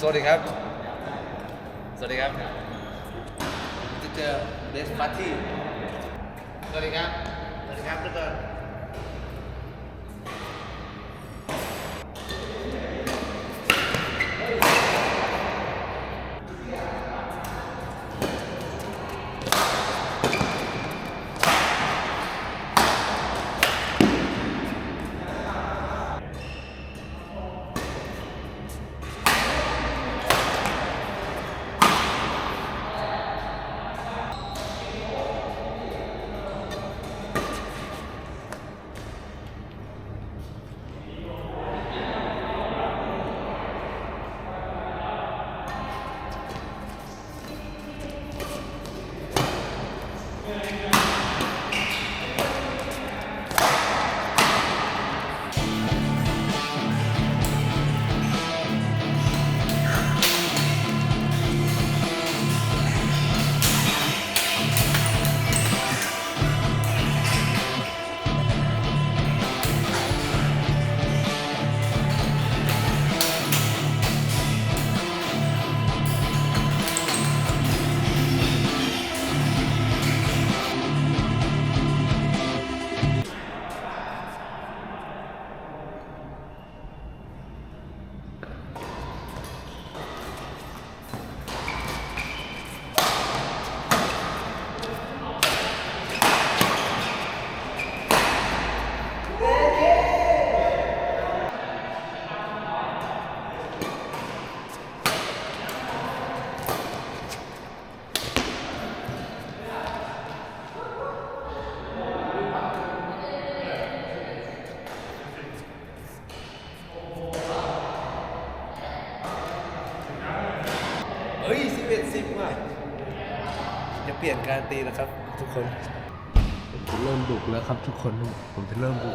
สวัสดีครับ สวัสดีครับจะเจอเดสปาร์ตี้สวัสดีครับ สวัสดีครับทุกคน คนผมจะเริ่มดู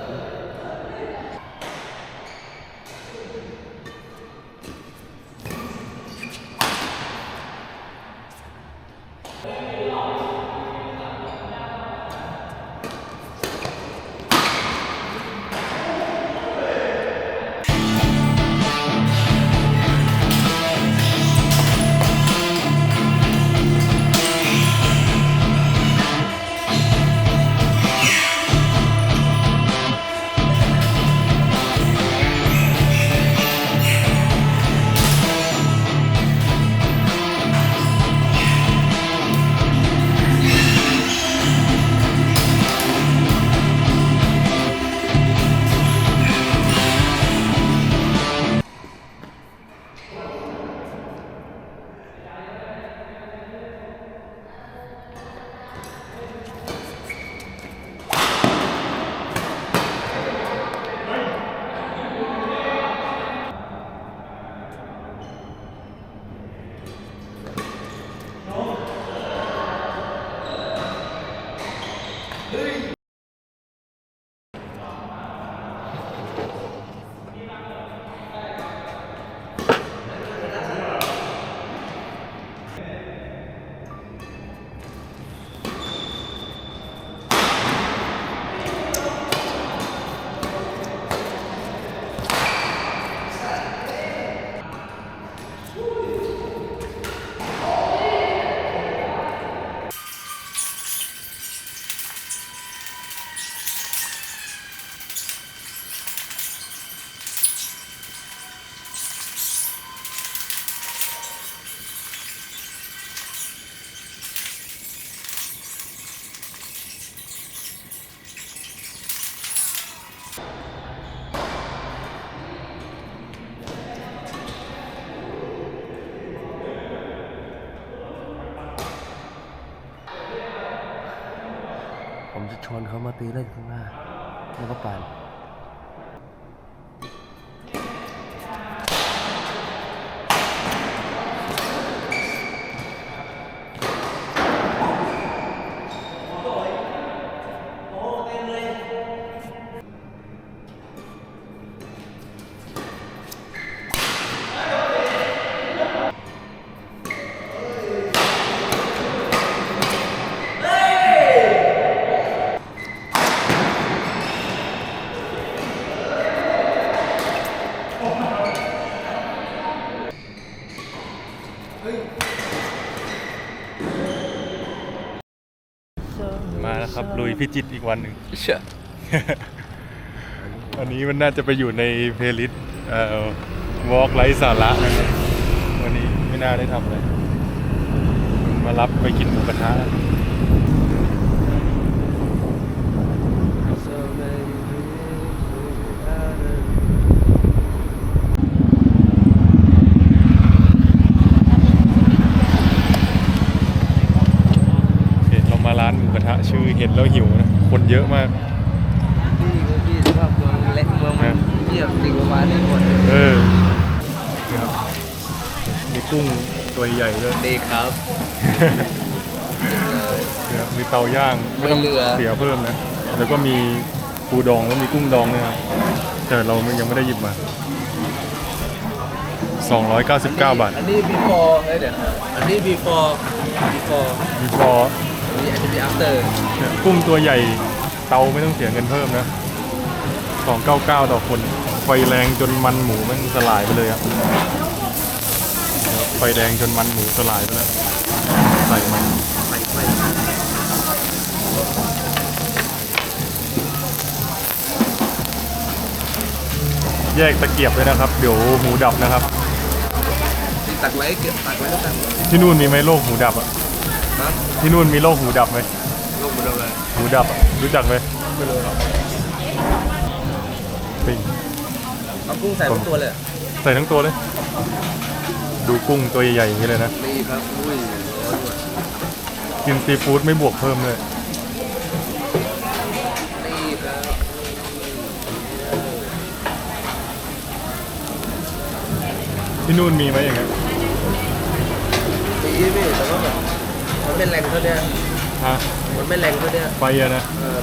ปีเล่นข้างหน้าแล้วก็ปั่น พิจิตรอีกวันหนึ่งเชื่ออันนี้มันน่าจะไปอยู่ในเพลย์ลิสต์เอ่อวอล์กไลท์สาระนะครับวันนี้ไม่น่าได้ทำอะไรมารับไปกินหมูกระทะแล้วโอเคเรา มาร้านหมูกระทะชื่อเห็นแล้วหิวนะคนเยอะมากพี่ก็พี่สภาพเมืองเล็กเมืองมันเงียบจริงประมาณนี้หมดเออนี่ครับมีกุ้งตัวใหญ่ด้วยดีครับนะครับมีเตาย่างไม่ต้องไม่เหลือเสียเพิ่มนะ แล้วก็มีปูดองแล้วมีกุ้งดองด้วยครับแต่เรายังไม่ได้หยิบมา 299 บาท อันนี้ before เอ้ยเดี๋ยวอันนี้ before before มีพออันนี้อันนี้ after เนี่ยกุ้งตัวใหญ่เตาไม่ต้องเสียเงินเพิ่มนะ 299 ต่อคน ไฟแรงจนมันหมูมันสลายไปเลยอะไฟแดงจนมันหมูสลายไปแล้ว ใส่มันใส่ไฟแยกตะเกียบเลยนะครับ เดี๋ยวหมูดับนะครับ ที่ตักไว้เก็บตักไว้แล้วกันที่นู่นมีไหมโรคหูดับอะ นะที่นู่นมีโรคหูดับไหมลงมาดูเลยหูดับอะรู้จักไหมไม่รู้หรอกปิ้งเอากุ้งใส่ทุกตัวเลยใส่ทั้งตัวเลย ดูกุ้งตัวใหญ่ๆอย่างนี้เลยนะนี่ครับอุ้ยร้อนว่ะกินซีฟู้ดไม่บวกเพิ่มเลยนี่ครับที่นู่นมีไหมอย่างเงี้ยดีพี่แต่ว่าแบบ มันไม่แรงเท่าเนี้ยฮะมันไม่แรงเท่าเนี้ยไฟอะนะ เออ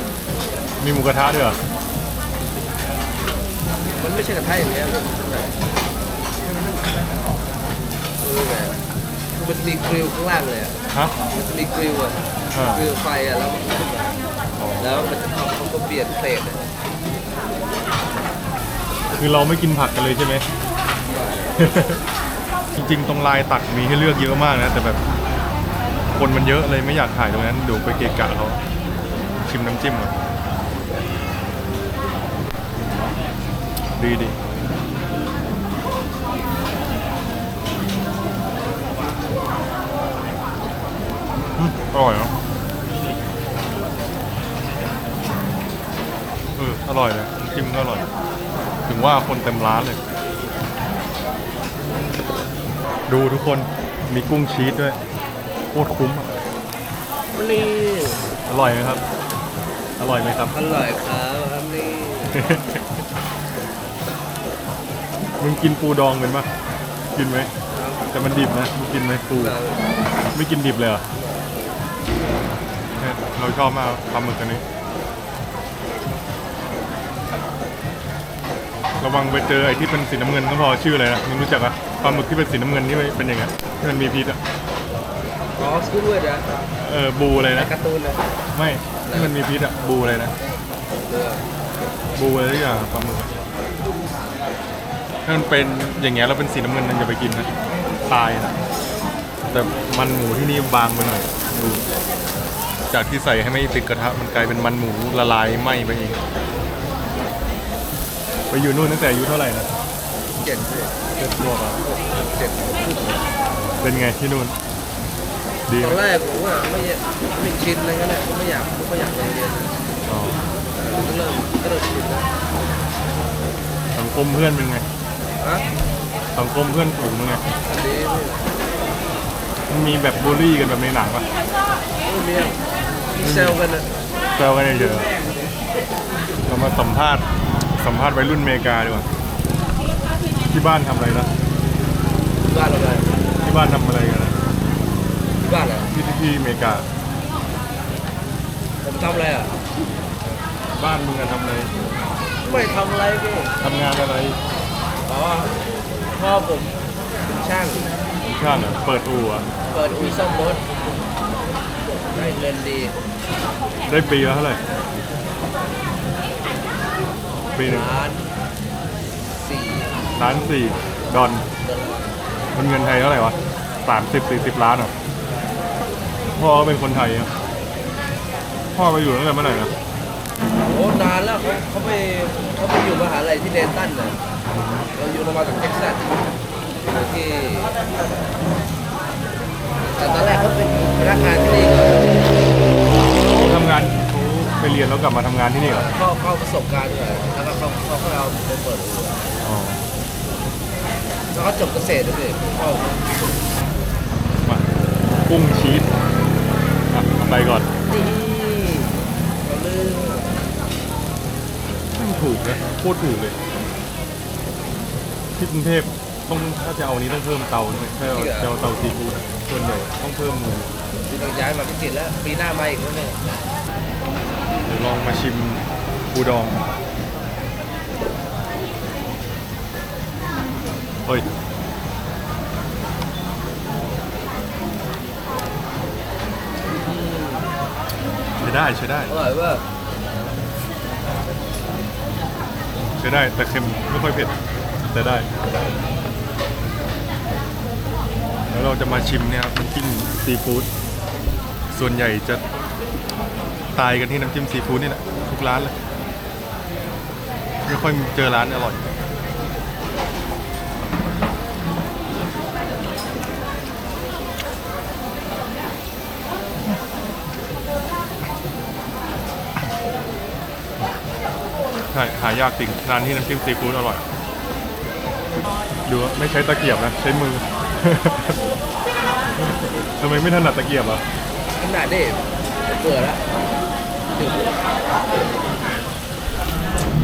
มีหมูกระทะด้วยเหรอมันไม่ใช่กระทะอย่างเงี้ยเออแบบคือมันจะมีกริลข้างล่างเลยอะฮะ มันจะมีกริลอะอ่า กริลไฟอะแล้วมันก็แล้วมันจะเอาเขาก็เปลี่ยนเศษอะคือเราไม่กินผักกันเลยใช่ไหม จริงๆ ตรงลายตักมีให้เลือกเยอะมากนะ แต่แบบ คนมันเยอะเลยไม่อยากถ่ายตรงนั้นดูไปเกะกะเขาชิมน้ำจิ้มก่อนดีดีอร่อยเนาะเอออร่อยเลยน้ำจิ้มก็อร่อย ถึงว่าคนเต็มร้านเลย ดูทุกคนมีกุ้งชีสด้วย โคตรคุ้มอะนี่อร่อยไหมครับ อร่อยไหมครับ อร่อยครับครับนี่มึงกินปูดองเป็นปะกินไหม แต่มันดิบนะมึงกินไหมปูเราไม่กินดิบเลยเหรอเนี่ยเราชอบมากปลาหมึกอันนี้ ระวังไปเจอไอ้ที่เป็นสีน้ำเงินก็พอชื่ออะไรนะมึงรู้จักปะปลาหมึกที่เป็นสีน้ำเงินที่เป็นยังไงที่มันมีพิษอะ อ๋อสกูด้วยนะเออบูอะไรในนะ การ์ตูนนะไม่ที่มันมีพิษอะบูอะไรนะ เออบูอะไรทุกอย่างปลาหมึกอะถ้ามันเป็นอย่างเงี้ยแล้วเป็นสีน้ำเงินนั่นอย่าไปกินนะตายนะแต่มันหมูที่นี่บางไปหน่อยดูจากที่ใส่ให้ไม่ติดกระทะมันกลายเป็นมันหมูละลายไหม้ไปเองไปอยู่นู่นตั้งแต่อายุเท่าไหร่นะเจ็ดเลยเจ็ดขวบอะเจ็ดเป็นไงที่นู่น ดีตไหอนมแรกผมว่าไม่ไม่ชินอะไรกันเลยผมไม่อยากผมไม่อยากไปเรียนอ๋อก็เริ่มก็เริ่มชินแล้วสังคมเพื่อนเป็นไงฮะสังคมเพื่อนฝูงเป็นไงดีพี่มันมีแบบบูลลี่กันแบบในหนังปะไม่มีอะมีเซลกันนะแซวกันเฉยๆเรามาสัมภาษณ์สัมภาษณ์วัยรุ่นอเมริกาดีกว่าที่บ้านทำอะไรนะที่บ้านเราเลยที่บ้านทำอะไรกันนะที่ บ้านเหรอที่ที่อเมริกา ผมทำอะไรอะ บ้านมึงอะทำอะไรไม่ทำอะไรพี่ทำงานอะไรอ๋อพ่อผมเป็นช่างช่างเหรอเปิดอู่อะเปิดอู่ซ่อมรถได้เงินดีได้ปีละเท่าไหร่ปีหนึ่งล้านสี่ล้านสี่ดอนมันเงินไทยเท่าไหร่วะสามสิบสี่สิบล้านเหรอ พ่อก็เป็นคนไทยอะพ่อไปอยู่ตั้งแต่เมื่อไหร่นะโอ้นานแล้วเขาเขาไปเขาไปอยู่มหาลัยที่เดนตันน่ะเราอยู่ประมาณจากเท็กซัสอยู่ที่แต่ตอนแรกเขาเป็นพนักงานที่นี่ก่อนเขาทำงานเขาไปเรียนแล้วกลับมาทำงานที่นี่เหรอเข้าเข้าประสบการณ์ก่อนแล้วก็เขาเขาก็เอาไปเปิดอู่อ๋อแล้วก็จบเกษตรด้วยสิพ่อมากุ้งชีสอะเอา ไปก่อน นี่เขาลืมไม่ถูกนะโคตรถูกเลยที่กรุงเทพต้องถ้าจะเอาอันนี้ต้องเพิ่มเตาใช่ไหมถ้าเอาจะเอาเตาซีฟู้ดอะส่วนใหญ่ต้องเพิ่มมือที่ต้องย้ายมาพิจิตรแล้ว ปีหน้ามาอีกแล้วเนี่ยเดี๋ยวลองมาชิมปูดองเฮ้ย ได้ใช้ได้อร่อยเว่าใช้ได้แต่เค็มไม่ค่อยเผ็ดแต่ได้ แล้วเราจะมาชิมเนี่ยครับน้ำจิ้มซีฟู้ดส่วนใหญ่จะตายกันที่น้ำจิ้มซีฟู้ดนี่แหละทุกร้านเลยไม่ค่อยเจอร้านอร่อย ใช่หายากจริงร้านที่น้ำจิ้มซีฟู้ดอร่อย ดูว่าไม่ใช้ตะเกียบนะ ใช้มือ ทำไมไม่ถนัดตะเกียบอะขนาดนี้เบื่อแล้วถึง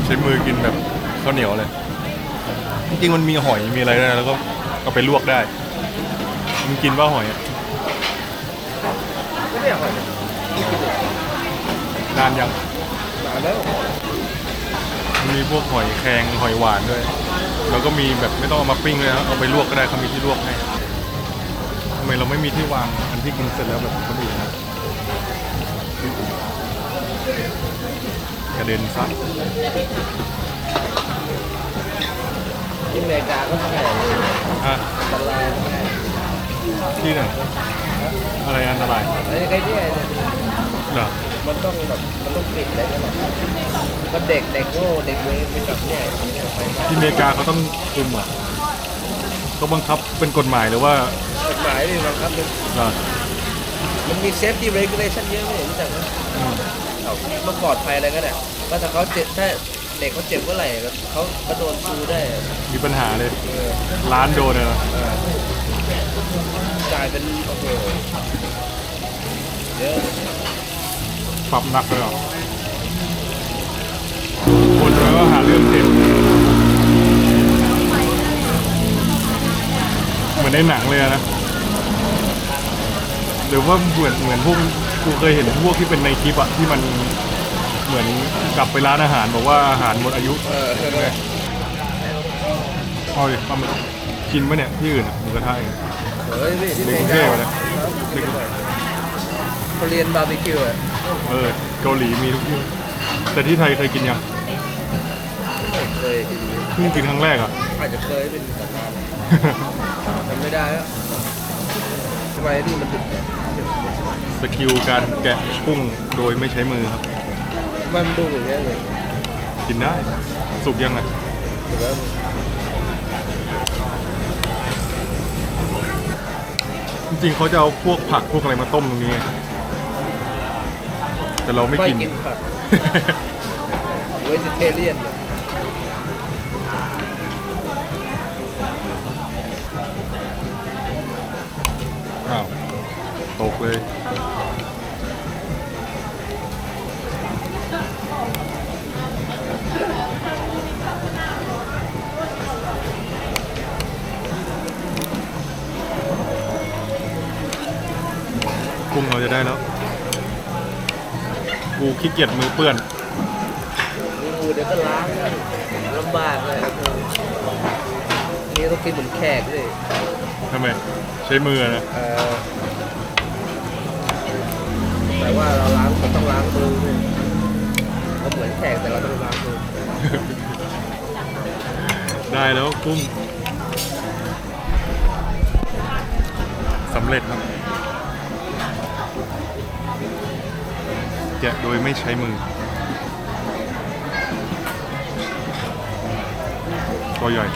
ใช้มือกินแบบข้าวเหนียวเลย จริงๆมันมีหอยมีอะไรด้วยนะแล้วก็เอาไปลวกได้มึงกินว่าหอยอะไม่ได้อร่อยนะนานยังนานแล้ว มันมีพวกหอยแครงหอยหวานด้วย แล้วก็มีแบบไม่ต้องเอามาปิ้งเลยนะเอาไปลวกก็ได้เขามีที่ลวกให้ทำไมเราไม่มีที่วางอันที่กินเสร็จแล้วแบบคนอื่นนะกระเด็นซะที่อเมริกาก็แข่เลยอะตลาดแข่ที่ไหนอะไรอันตรายอะไรไงเนี่ยเหรอ มันต้องแบบมันต้องปิดอะไรกันหรอกก็เด็กเด็กโง่เด็กเวรไปกับเนี่ยเนี่ยไปที่อเมริกาเขาต้องคุมอะเขาบังคับเป็นกฎหมายหรือว่ากฎหมายนี่บังคับมันเหรอมันมี safety regulation เยอะไม่เห็นรู้จักไหมอืมเอามันปลอดภัยอะไรก็ได้ว่าถ้าเขาเจ็บถ้าเด็กเขาเจ็บเมื่อไหร่เขาก็โดนซูได้มีปัญหาเลยเออร้านโดนเลยนะเออกลายเป็นโอ้โหเยอะ ปรับหนักเลยเหรอคนแล้วก็หาเรื่องเจ็บเหมือนในหนังเลยอะนะหรือว่าเหมือนเหมือนพวกกูเคยเห็นพวกที่เป็นในคลิปอะที่มันเหมือนกลับไปร้านอาหารบอกว่าอาหารหมดอายุเออเอาดิปลาหมึกกินปะเนี่ยที่อื่นอะหมูกระทะเองเฮ้ยพี่ที่เด็กเมกรุงเทกาพอะนะเด็ก เขาเรียนบาร์บีคิวอะเออเกาหลีมีทุกที่แต่ที่ไทยเคยกินยังเคยกินเพิ่งกินครั้งแรกอะอาจจะเคยเป็นสถานจำไม่ได้แล้วทำไมนี่มันถึงสกิลการแกะกุ้งโดยไม่ใช้มือครับ มันดูอย่างเงี้ยเลยกินได้ สุกยังไงถูกแล้วจริงๆเขาจะเอาพวกผักพวกอะไรมาต้มตรงนี้ไง แต่เราไม่ไม่กินกินผัก เวจิเทเรียนอ้าวตกเลยกุ้งเราจะได้แล้ว กูขี้เกียจมือเปื้อนดูเดี๋ยวก็ล้างลำบากเลยนี่ต้องกินเหมือนแขกเลยทำไม ใช้มือนะเออแต่ว่าเราล้างเราต้องล้างมือด้วยก็เหมือนแขกแต่เราต้องล้างมือได้แล้วกุ้งสำเร็จครับ แกะโดยไม่ใช้มือตัวใหญ่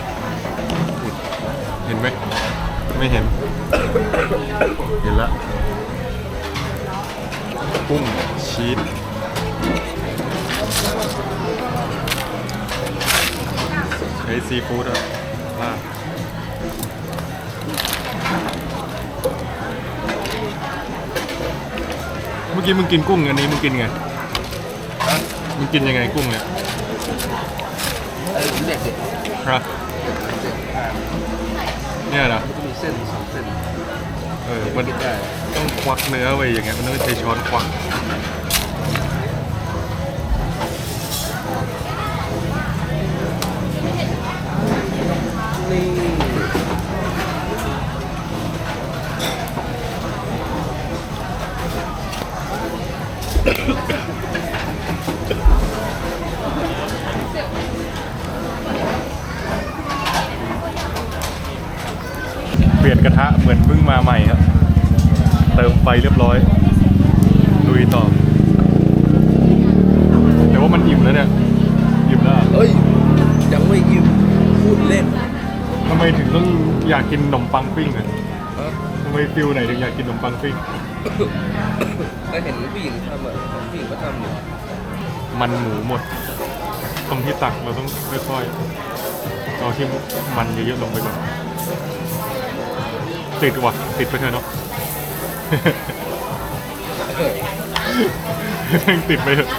เห็นไหม ไม่เห็น เห็นแล้วกุ้งชีสใช้ซีฟู้ดอะลา มื่อกี้มึงกินกุ้งอันนี้มึงกินไงมึงกินยังไงกุ้งเนี่ยเออเด็กเด็กฮะเนี่ยนะมันจะมีเส้นสองเส้นเออมันต้องควักเนื้อไว้อย่างเงี้ยมันต้องใช้ช้อนควัก เติมไฟเรียบร้อยลุยต่อ แต่ว่ามันอิ่มแล้วเนี่ย อิ่มแล้วอะเอ้ยยังไม่อิ่มพูดเล่นทำไมถึงต้องอยากกินขนมปังปิ้งอะเอ้าทำไมฟิลไหนถึงอยากกินขนมปังปิ้ง ก็เห็นผู้หญิงทำอะผู้หญิงก็ทำอยู่มันหมูหมด ตรงที่ตักเราต้องค่อยๆเอาที่มันเยอะๆลงไปก่อนติดว่ะติดไปเถอะเนาะเออ แม่งติดไปเถอะ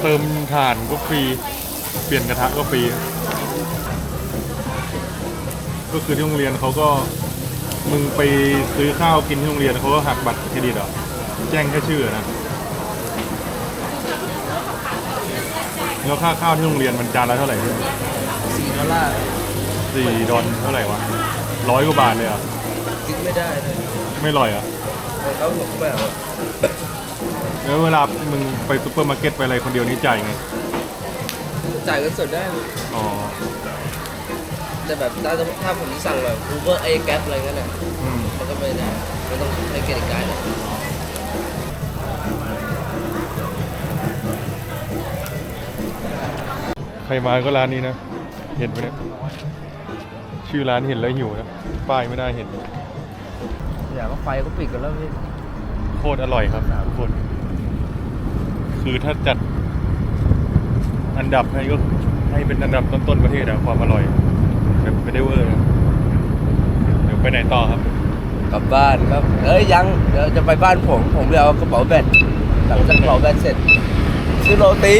เติมถ่านก็ฟรี เปลี่ยนกระทะก็ฟรี ก็คือที่โรงเรียนเขาก็มึงไปซื้อข้าวกินที่โรงเรียนเขาก็หักบัตรเครดิตเหรอ แจ้งแค่ชื่อนะ แล้วค่าข้าวที่โรงเรียนมันจานละเท่าไหร่พี่สี่ดอลลาร์ สี่ดอลเท่าไหร่วะร้อยกว่าบาทเลยเหรอะกินไม่ได้เลยไม่อร่อยอะเขาบอกแบบแล้วเวลามึงไปซูเปอร์มาร์เก็ตไปอะไรคนเดียวนี่จ่ายไงจ่ายเงินสดได้ อ๋อแต่แบบถ้าถ้าผมสั่งแบบ Uber ไอ้แก๊ปอะไรเงี้ยน่ะอืมมันก็ไม่ได้มันต้องใช้เกรดการ์ดเลยใครมาก็ร้านนี้นะเห็นไหมเนี่ย ชื่อร้านเห็นแล้วหิวนะป้ายไม่ได้เห็นอยากก็ไฟก็ปิดกันแล้วพี่ โคตรอร่อยครับทุกคน คือถ้าจัดอันดับให้ก็ให้เป็นอันดับต้นๆประเทศอะความอร่อยแบบไม่ได้เวอร์นะเดี๋ยวไปไหนต่อครับ กลับบ้านครับ เอ้ยยังเดี๋ยวจะไปบ้านผม ผมไปเอากระเป๋าแบตหลังจากกระเป๋าแบตเสร็จซื้อโรตี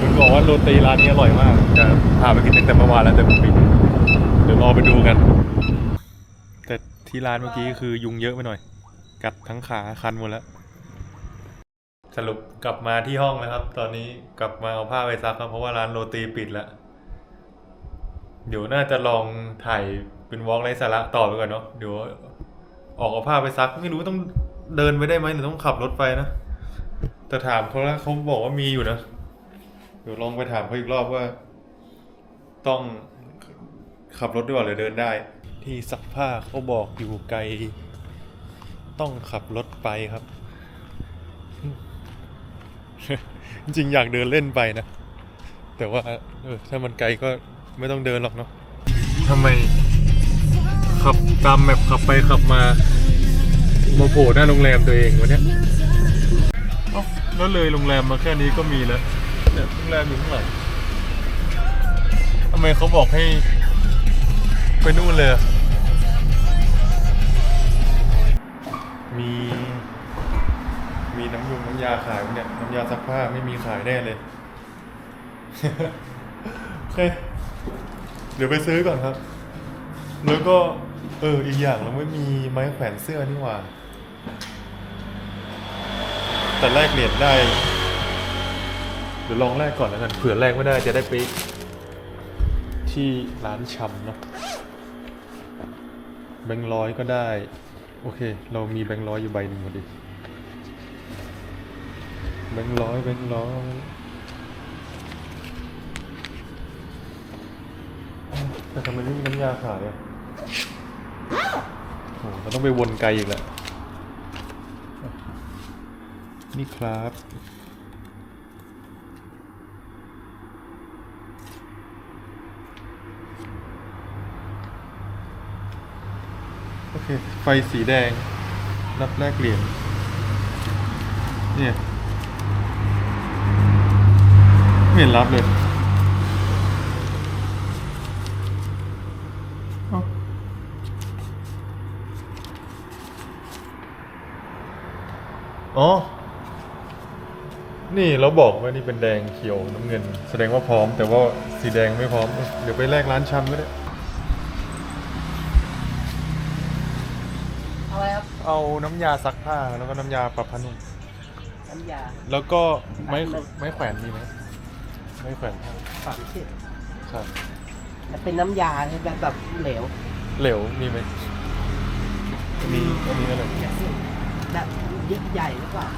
คุณบอกว่าโรตีร้านนี้อร่อยมากจะพาไปกินตั้งแต่เมื่อวานแล้วแต่ผมปิดเดี๋ยว รอไปดูกัน แต่ที่ร้านเมื่อกี้คือยุงเยอะไปหน่อย กัดทั้งขาคันหมดแล้ว สรุปกลับมาที่ห้องแล้วครับ ตอนนี้กลับมาเอาผ้าไปซักครับเพราะว่าร้านโรตีปิดแล้วเดี๋ยวน่าจะลองถ่ายเป็นวอล์กไรสาระต่อไปก่อนเนาะเดี๋ยวออกเอาผ้าไปซักไม่รู้ต้องเดินไปได้ไหมหรือต้องขับรถไปนะแต่ถามเขาแล้วเขาบอกว่ามีอยู่นะ เดี๋ยวลองไปถามเขาอีกรอบว่า ต้อง ขับรถด้วยหรือเดินได้ ที่ซักผ้าเขาบอกอยู่ไกล ต้องขับรถไปครับ จริงอยากเดินเล่นไปนะ แต่ว่าเออถ้ามันไกลก็ไม่ต้องเดินหรอกเนาะทำไมขับตามแมพขับไปขับมามาโผล่หน้าโรงแรมตัวเองวะเนี่ยเอ้าแล้วเลยโรงแรมมาแค่นี้ก็มีแล้วเนี่ยโรงแรมอยู่ข้างหลังทำไมเขาบอกให้ ไปนู่นเลย มี มีน้ำยงน้ำยาขายเนี่ยน้ำยาซักผ้าไม่มีขายแน่เลย โอเค เดี๋ยวไปซื้อก่อนครับ แล้วก็ เออ อีกอย่างเราไม่มีไม้แขวนเสื้อนี่หว่า แต่แลกเหรียญได้ เดี๋ยวลองแลกก่อนแล้วกัน เผื่อแลกไม่ได้จะได้ไปที่ร้านชำเนาะ แบงค์ร้อยก็ได้ โอเค เรามีแบงค์ร้อยอยู่ใบหนึ่งพอดี แบงค์ร้อยแบงค์ร้อยแต่ทำไมไม่มีน้ำยาขายอะโหเราต้องไปวนไกลอีกแหละนี่ครับ โอเค ไฟสีแดง รับแลกเหรียญเนี่ยไม่เห็นรับเลยอ๋อ นี่เราบอกว่านี่เป็นแดงเขียวน้ำเงิน แสดงว่าพร้อม แต่ว่าสีแดงไม่พร้อม เดี๋ยวไปแลกร้านชำก็ได้ เอาอะไรครับเอาน้ำยาซักผ้าแล้วก็น้ำยาปรับผ้านุ่มน้ำยา แล้วก็ไม้ไม้แขวนมีไหมไม้แขวนผ้าฝังสิใช่มันเป็นน้ำยาใช่ไหมแบบเหลวเหลวมีไหมมีอันนี้อะไรแบบยิ่งใหญ่หรือเปล่า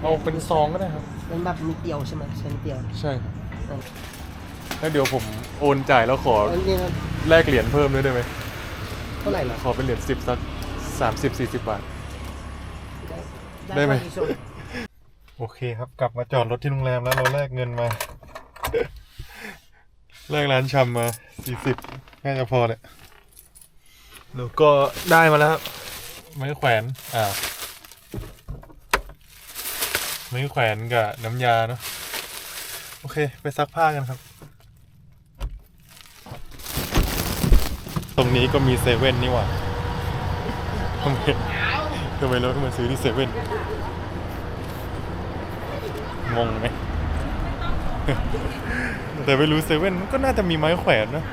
เอาเป็นซองก็ได้ครับ เป็นแบบนิดเดียวใช่ไหมใช้นิดเดียวใช่ครับเออแล้วเดี๋ยวผมโอนจ่ายแล้วขอแล้วนี่มันแลกเหรียญเพิ่มด้วยได้ไหมเท่าไหร่เหรอขอเป็นเหรียญสิบสัก สามสิบสี่สิบบาท ได้ไหม เท่าที่สุดโอเคครับ กลับมาจอดรถที่โรงแรมแล้วเราแลกเงินมา แลกร้านชำมาสี่สิบน่าจะพอแหละแล้วก็ได้มาแล้วครับไม้แขวนอ่าไม้แขวนกับน้ำยาเนาะโอเค ไปซักผ้ากันครับ ตรงนี้ก็มีเซเว่นนี่หว่า ทำไมทำไมเราต้องมาซื้อที่เซเว่นงงไหมแต่ไม่รู้เซเว่นก็น่าจะมีไม้แขวนนะ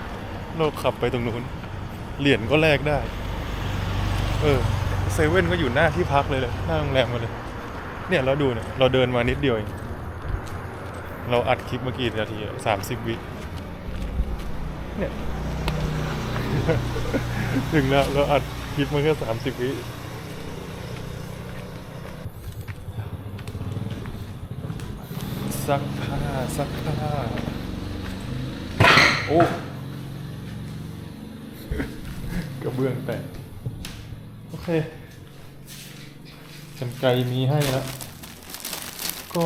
เราขับไปตรงนู้น เหรียญก็แลกได้ เออเซเว่นก็อยู่หน้าที่พักเลยเลยหน้าโรงแรมมาเลย เนี่ยเราดูเนี่ยเราเดินมานิดเดียวเองเราอัดคลิปเมื่อกี้นาทีสามสิบวิเนี่ย ถึงแล้วเราอัดค ลิปมาแค่สามสิบวิซักผ้าซักผ้า โอ้กระเบื้องแตกโอเคกันไกรมีให้แล้ว ก็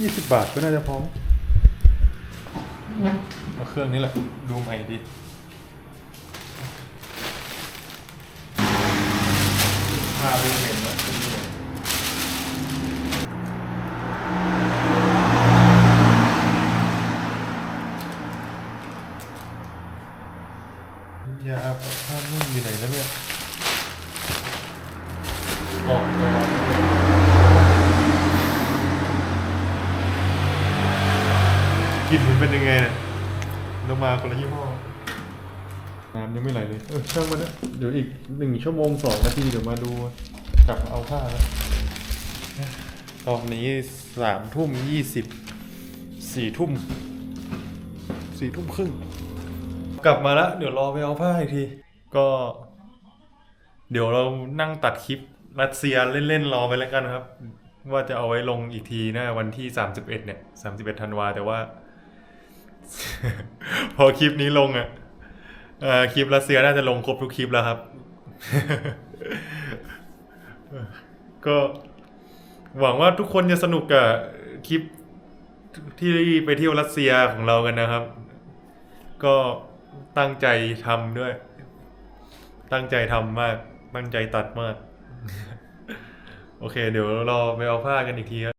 ยี่สิบบาทก็น่าจะพอมเอาเครื่องนี้แหละ ดูใหม่ดีาไปเห็นวเป็นยังไงยาปรับผ้านุ่มอยู่ไหนแล้วเนี่ยออกไปแล้วกลิ่นมันเป็นยังไงเนี่ยเรามาคนละยี่ห้อ น้ำยังไม่ไหลเลย เออช่างมันนะเดี๋ยวอีกหนึ่งชั่วโมงสองนาทีเดี๋ยวมาดูกลับมาเอาผ้าแล้วตอนนี้สามทุ่มยี่สิบสี่ทุ่มสี่ทุ่มครึ่ง กลับมาแล้วเดี๋ยวรอไปเอาผ้าอีกที ก็ เดี๋ยวเรานั่งตัดคลิปรัสเซียเล่นๆรอไปแล้วกันครับ ว่าจะเอาไว้ลงอีกทีนะวันที่31เนี่ย31ธันวาแต่ว่า พอคลิปนี้ลงอะ เออคลิปรัสเซียน่าจะลงครบทุกคลิปแล้วครับ ก็หวังว่าทุกคนจะสนุกกับคลิปที่ไปเที่ยวรัสเซียของเรากันนะครับ ก็ตั้งใจทำด้วย ตั้งใจทำมาก ตั้งใจตัดมาก โอเค เดี๋ยวรอไปเอาผ้ากันอีกทีครับ